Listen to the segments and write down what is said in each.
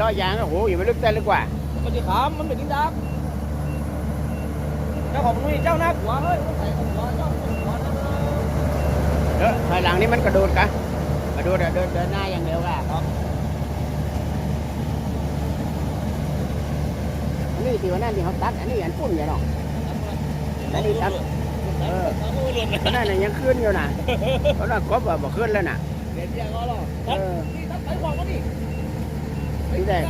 ล้อยางโอ้โหอยู่ไม่ลึกแต่ลึกกว่ามันจะขามมันเป็นดินดาบเจ้าของมันมีเจ้าหน้าหัวเฮ้ยใส่หัวเจ้าหัวนะเออถอยหลังนี่มันกระโดดกะกระโดดอะเดินเดินหน้าอย่างเดียวกะครับอันนี้ที่วันนั้นที่เขาตัดอันนี้อันปุ่นอย่างเนาะอันนี้ตัดเออเอามือหล่นนะอันนั้นน่ะยังขึ้นอยู่นะเพราะว่ากบอะบ่ขึ้นแล้วน่ะเดี๋ยวเดี๋ยวก็รอเออนี่ตัดสายของมัน นี่ที่แรก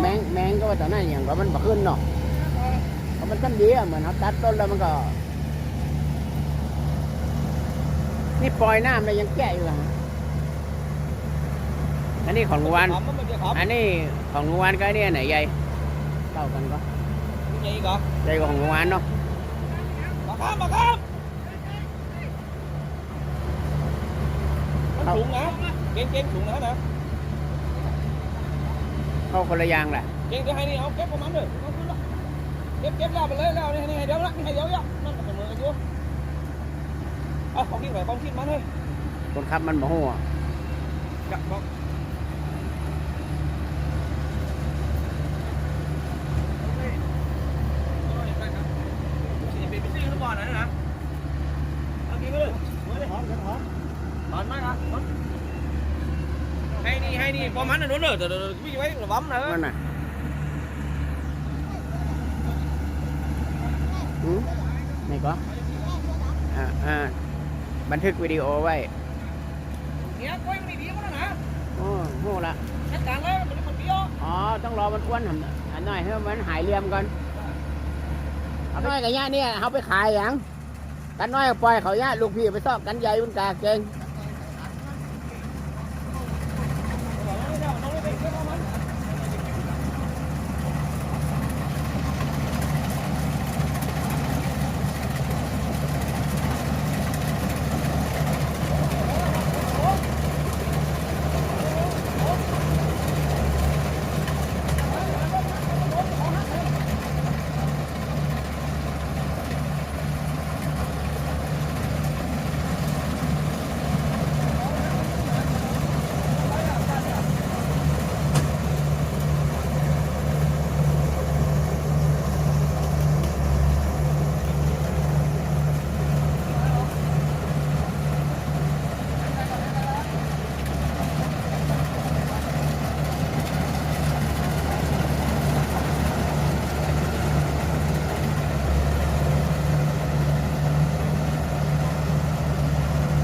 แมงแมงก็ว่าตอนนั้นอย่างว่ามันบ่ขึ้นเนาะเพราะมันต้นดีอะเหมือนเขาตัดต้นแล้วมันก็ นี่ปล่อยน้ำเลยยังแก่อยู่อะอันนี้ของลุงวันขามมันเป็นขามอันนี้ของลุงวันก็อันเนี่ยไหนใหญ่เท่ากันก็นี่ไงอีกเหรอใหญ่กว่าของลุงวันเนาะมาข้ามมาข้ามมันสูงนะเก่งเก่งสูงนะนะ เข้าคนละอย่างแหละเก่งจะให้นี่เอาเก็บประมาณเลยเอาขึ้นละเก็บเก็บแล้วไปเลยแล้วนี่ให้เดี๋ยวละนี่ให้เดี๋ยวละนั่นเสมอกันอยู่เอาของที่ไหนของที่มันเลยคนขับมันบ่ฮู้อะจับบอกเป็นพิซซี่หรือเปล่านะนะเอาดีเลยไม่ได้หอมกันหอมหอมมากครับให้นี่ให้นี่พอมันนะโดนเลยเดี๋ยวเดี๋ยววิ่งไว้ระ วังนะนั่นน่ะหืมไหนก็อ่าอ่าบันทึกวิดีโอไว้เนี่ยกล้วยมันดีมั้งนะโอ้ฮู้ละจัดการเลยมันมันเดียวอ๋อต้องรอมันอ้วนหน่อยอันหน่อยให้มันหายเหลี่ยมก่อนเอาน้อยกับย่าเนี่ยเขาไปขายอย่างกันน้อยก็ปล่อยเขาย่าลูกพี่ไปซอกกันใหญ่มันกาเก่ง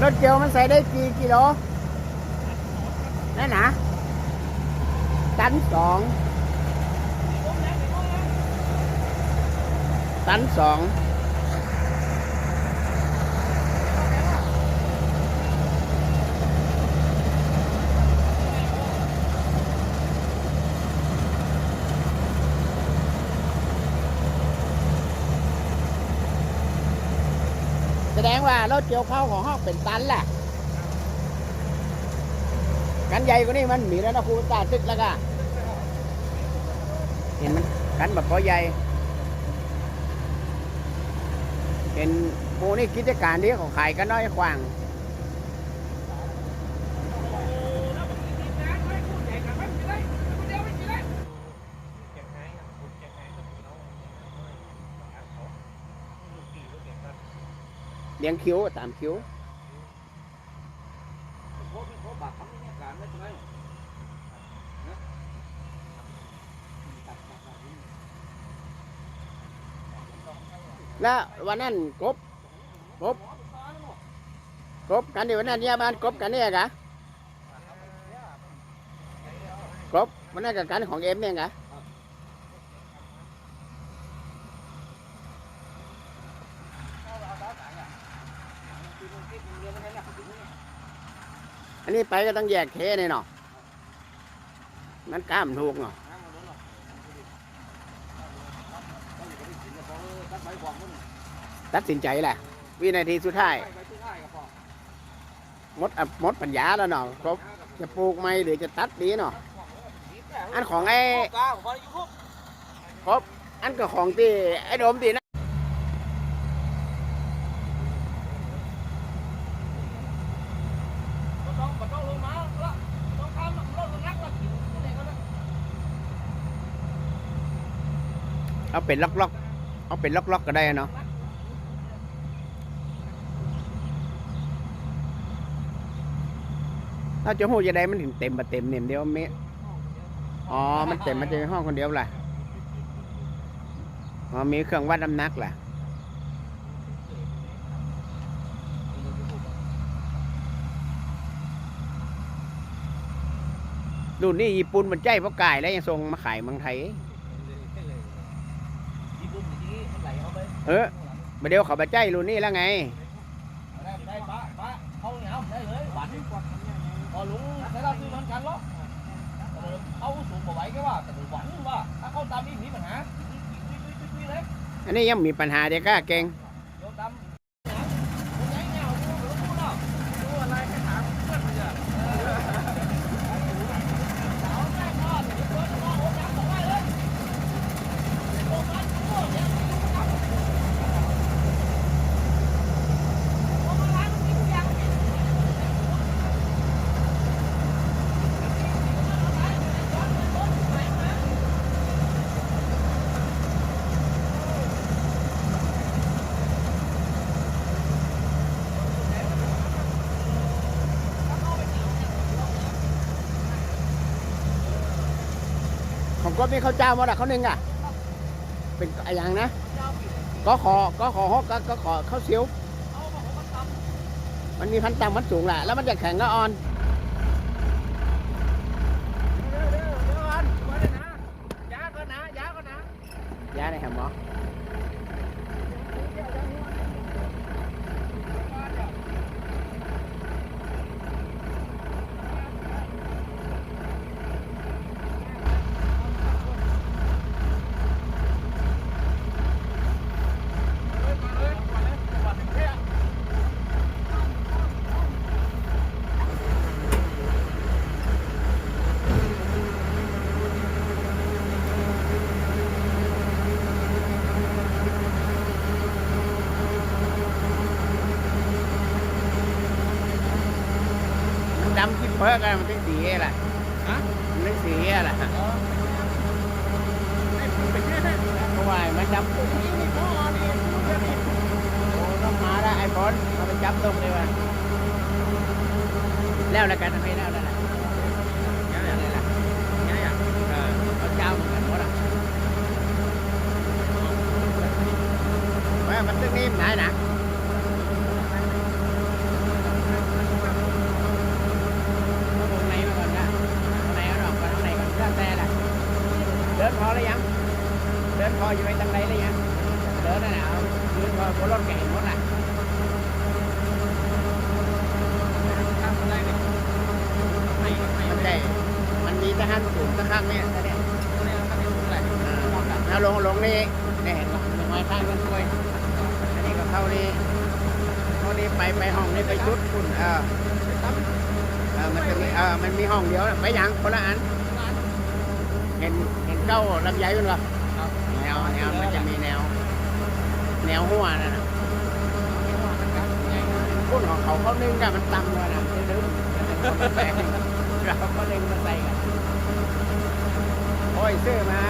รถเกียวมันใส่ได้กี่กิโลนั่นนะตันสองตันสอง ดงว่ารถเกี่ยวข้าวของห้องเป็นตันแหละกันใหญ่กว่านี้มันมีแล้วนะครูตาตึกแล้วก็เห็นมันกันแบบพอใหญ่เห็นโมูนี่กิจการนี้เขาขายกันน้อยขวาง เลี้ยงคิ้วตามคิ้วแล้ววันนั้นกบกบกบกันเดี๋ยววันนั้นเนี่ยบ้านกบกันเนี่ยกะกบวันนั้นกับกันของเอ็มเนี่ยกะ อันนี้ไปก็ต้องแยกเทเนี่ยเนาะมันกล้ามถูกเนาะตัดสินใจแหละวินาทีสุดท้ายมดอะหมดปัญญาแล้วเนาะครบจะปลูกไหมหรือจะตัดดีเนาะอันของไอ้ครบอันก็ของที่ไอ้โดมตีนะ ต้องต้องลงมาละต้องข้ามรถลงนักละ เอาเป็นล็อกๆ เอาเป็นล็อกๆก็ได้เนาะถ้าจะหูจะได้มันถึงเต็มมาเต็มเนี่ยเดียวเมอ๋อ มันเต็มมันจะมีห้องคนเดียวล่ะอ๋อมีเครื่องวัดน้ำหนักล่ะรุ่นนี้ญี่ปุ่นมันใจเพราะกายแล้วยังส่งมาขายเมืองไทย ญี่ปุ่นอย่างนี้มันไหล เอาไมาเดียวเขาไปใจรุ่นนี้แล้วไงได้ป้าป้าเขาเนี่ยเอได้เลยหวานพอลุงใช้เราซื้อมันกันหรอเขาสูงกว่าไหวแค่ว่าแต่หวังว่าถ้าเขาตามนี้มีปัญหาอันนี้ยังมีปัญหาเด็กก็เก่ง โยนตามคนไหนเงาดูหรือพูดเนาะดูอะไรให้ถามเพื่อนมันจะของ ก็มีข้าวเจ้ามาละเขาหนึ่งอะ เป็นอะไรอย่างนะ ก็ขอก็ขอฮอกก็ก็ขอข้าวเสียว มันมีพันธุ์ต่ำมันสูงแหละแล้วมันจะแข็งก็อ่อนยาก็นะยาก็นะยาในแฮมหมอ มันดำที่เพิกกันมันเป็นสีอะไรฮะมันเป็นสีอะไรเพราะว่ามันดำปุ๊บนี่นี่พ่อนี่โอ้ต้องมาแล้วไอ้บอลเอาไปจับตรงเลยว่ะแล้วแล้วกันทำไมแล้วแล้วล่ะแล้วแล้วล่ะ ยาอย่าง เออเอาเจ้าเหมือนกันหมดอะว่ามันตึกนี้มันไหนนะเอาวงในมาก่อนนะวงในเอาดอกก่อนข้างในก่อนเรื่องแต่ละเดินพอหรือยัง เดินพออยู่ไปทางไหนหรือยัง เดินนั่นแหละเอายืนพอบนรถแกเห็นหมดอะทำอะไรเนี่ยไม่ไม่มันได้ มันมีทหารสูงทหารเนี่ยแต่เนี่ยไม่ทำอะไรเอาลงลงนี่นี่เห็นป่ะลงไม้ข้างกันด้วยอันนี้ก็เข้านี่เข้านี่ไปไปห้องนี่ไปจุดคุณเออเออมันจะมีเออมันมีห้องเดียวน่ะไปยังคนละอันเห็น เห็นเก้าลำไยมันป่ะแนวแนวมันจะมีแนว แนวหัวนั่นน่ะพุ่นของเขาเขานึ่งกันมันต่ำเลยนะมันดึงเราก็เล็งมาใส่กันโอ้ยซื้อมา